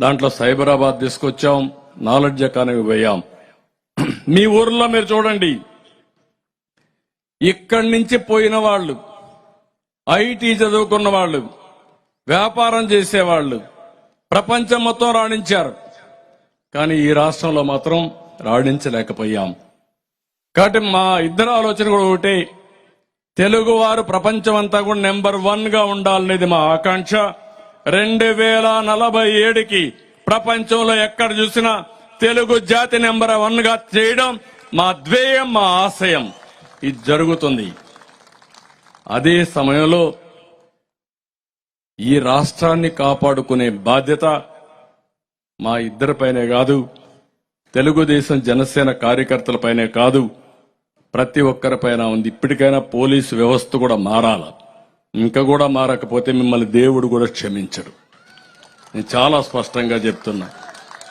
దాంట్లో సైబరాబాద్ తీసుకొచ్చాం knowledge economy పోయాం. మీ ఊర్లో మీరు చూడండి. ఇక్కడి నుంచి పోయిన వాళ్ళు ఐటీ చదువుకున్న వాళ్ళు వ్యాపారం చేసేవాళ్ళు ప్రపంచం మొత్తం రాణించారు. కానీ ఈ రాష్ట్రంలో మాత్రం రాణించలేకపోయాం. కాబట్టి మా ఇద్దరు ఆలోచన కూడా ఒకటే. తెలుగువారు ప్రపంచం అంతా కూడా నెంబర్ వన్గా ఉండాలనేది మా ఆకాంక్ష. రెండు వేల నలభై ఏడుకి ప్రపంచంలో ఎక్కడ చూసినా తెలుగు జాతి నెంబర్ వన్గా చేయడం మా ధ్యేయం మా ఆశయం. ఇది జరుగుతుంది. అదే సమయంలో ఈ రాష్ట్రాన్ని కాపాడుకునే బాధ్యత మా ఇద్దరిపైనే కాదు తెలుగుదేశం జనసేన కార్యకర్తలపైనే కాదు ప్రతి ఒక్కరిపైన ఉంది. ఇప్పటికైనా పోలీసు వ్యవస్థ కూడా మారాల. ఇంకా కూడా మారకపోతే మిమ్మల్ని దేవుడు కూడా క్షమించడు. నేను చాలా స్పష్టంగా చెప్తున్నా.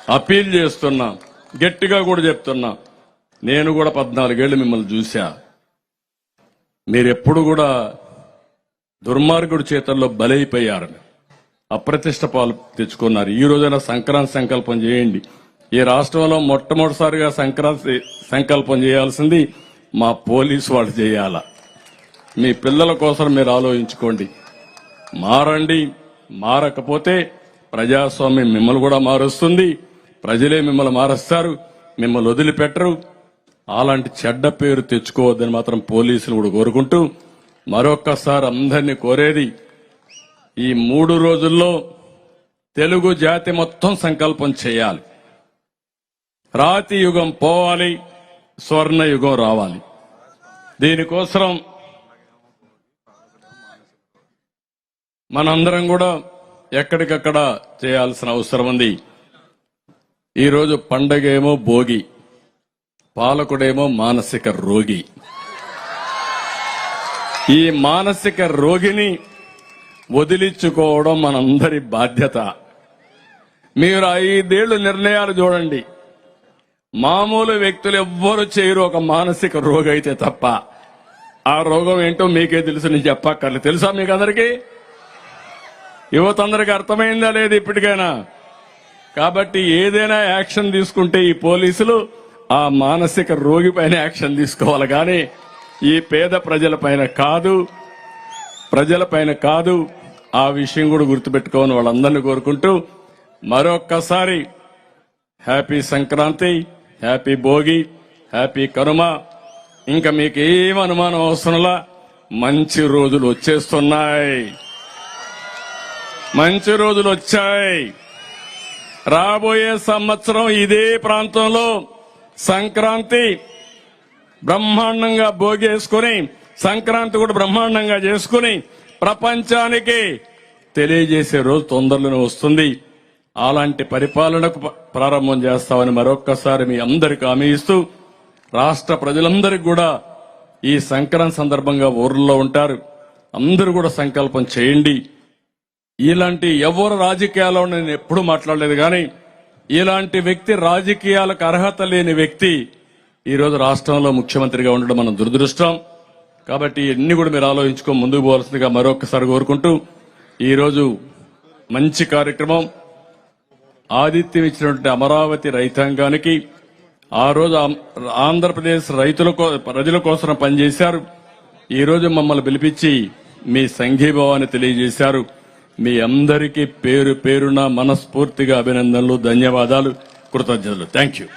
అపీల్ చేస్తున్నా. గట్టిగా కూడా చెప్తున్నా. నేను కూడా పద్నాలుగేళ్ళు మిమ్మల్ని చూశా. మీరెప్పుడు కూడా దుర్మార్గుడి చేతల్లో బలైపోయారు అప్రతిష్ట పాలు తెచ్చుకున్నారు. ఈ రోజైనా సంక్రాంతి సంకల్పం చేయండి. ఈ రాష్ట్రంలో మొట్టమొదటిసారిగా సంక్రాంతి సంకల్పం చేయాల్సింది మా పోలీసు వాళ్ళు చేయాలా? మీ పిల్లల కోసం మీరు ఆలోచించుకోండి. మారండి మారకపోతే ప్రజాస్వామ్యం మిమ్మల్ని కూడా మారుస్తుంది. ప్రజలే మిమ్మల్ని మారుస్తారు మిమ్మల్ని వదిలిపెట్టరు. అలాంటి చెడ్డ పేరు తెచ్చుకోవద్దని మాత్రం పోలీసులు కూడా కోరుకుంటూ మరొక్కసారి అందరినీ కోరేది ఈ మూడు రోజుల్లో తెలుగు జాతి మొత్తం సంకల్పం చేయాలి. రాతి యుగం పోవాలి స్వర్ణ యుగం రావాలి. దీనికోసం మనందరం కూడా ఎక్కడికక్కడ చేయాల్సిన అవసరం ఉంది. ఈరోజు పండగ ఏమో భోగి పాలకుడేమో మానసిక రోగి. ఈ మానసిక రోగిని వదిలించుకోవడం మనందరి బాధ్యత. మీరు ఐదేళ్ళు నిర్ణయాలు చూడండి. మామూలు వ్యక్తులు ఎవ్వరు చేయరు ఒక మానసిక రోగి అయితే తప్ప. ఆ రోగం ఏంటో మీకే తెలుసు నేను చెప్పక్కర్లేదు. తెలుసా మీకు అందరికీ యువత అందరికి అర్థమైందా లేదు ఇప్పటికైనా? కాబట్టి ఏదైనా యాక్షన్ తీసుకుంటే ఈ పోలీసులు ఆ మానసిక రోగి పైన యాక్షన్ తీసుకోవాలి. కానీ ఈ పేద ప్రజల పైన కాదు ప్రజల పైన కాదు ఆ విషయం కూడా గుర్తుపెట్టుకోవాలని వాళ్ళందరినీ కోరుకుంటూ మరొక్కసారి happy Sankranti happy Bhogi happy Kanuma. ఇంకా మీకు ఏం అనుమానం అవసరంలా మంచి రోజులు వచ్చేస్తున్నాయి. మంచి రోజులు వచ్చాయి. రాబోయే సంవత్సరం ఇదే ప్రాంతంలో సంక్రాంతి బ్రహ్మాండంగా భోగేసుకుని సంక్రాంతి కూడా బ్రహ్మాండంగా చేసుకుని ప్రపంచానికి తెలియజేసే రోజు తొందరలోనే వస్తుంది. అలాంటి పరిపాలనకు ప్రారంభం చేస్తామని మరొక్కసారి మీ అందరికి హామీ ఇస్తూ రాష్ట్ర ప్రజలందరికీ కూడా ఈ సంక్రాంతి సందర్భంగా ఊర్లో ఉంటారు. అందరూ కూడా సంకల్పం చేయండి. ఇలాంటి ఎవరు రాజకీయాల్లో నేను ఎప్పుడూ మాట్లాడలేదు కానీ ఇలాంటి వ్యక్తి రాజకీయాలకు అర్హత లేని వ్యక్తి ఈరోజు రాష్ట్రంలో ముఖ్యమంత్రిగా ఉండడం మనం దురదృష్టం. కాబట్టి ఇవన్నీ కూడా మీరు ఆలోచించుకో ముందుకు పోవాల్సిందిగా మరొకసారి కోరుకుంటూ ఈరోజు మంచి కార్యక్రమం. ఆతిథ్యం ఇచ్చినటువంటి అమరావతి రైతాంగానికి ఆ రోజు ఆంధ్రప్రదేశ్ రైతుల ప్రజల కోసం పనిచేశారు. ఈరోజు మమ్మల్ని పిలిపించి మీ సంఘీభావాన్ని తెలియజేశారు. మీ అందరికీ పేరు పేరున మనస్ఫూర్తిగా అభినందనలు ధన్యవాదాలు కృతజ్ఞతలు. Thank you